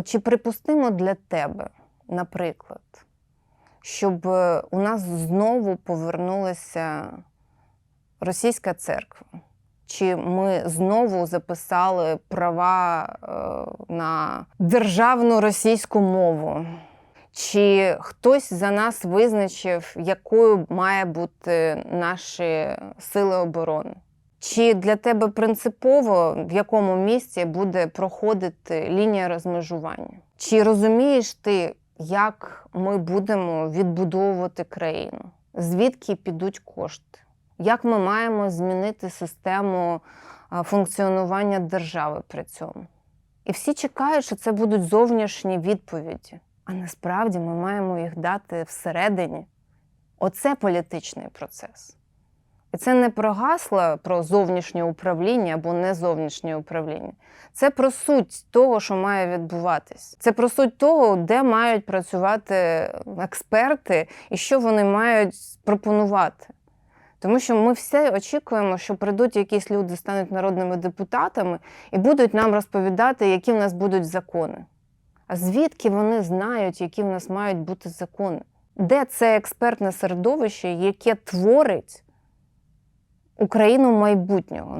От чи припустимо для тебе, наприклад, щоб е, у нас знову повернулася російська церква? Чи ми знову записали права е, на державну російську мову? Чи хтось за нас визначив, якою має бути наші сили оборони? Чи для тебе принципово в якому місці буде проходити лінія розмежування? Чи розумієш ти, як ми будемо відбудовувати країну? Звідки підуть кошти? Як ми маємо змінити систему функціонування держави при цьому? І всі чекають, що це будуть зовнішні відповіді. А насправді ми маємо їх дати всередині. Оце політичний процес. І це не про гасла про зовнішнє управління або не зовнішнє управління. Це про суть того, що має відбуватись. Це про суть того, де мають працювати експерти і що вони мають пропонувати. Тому що ми все очікуємо, що прийдуть якісь люди, стануть народними депутатами і будуть нам розповідати, які в нас будуть закони. А звідки вони знають, які в нас мають бути закони? Де це експертне середовище, яке творить Україну майбутнього?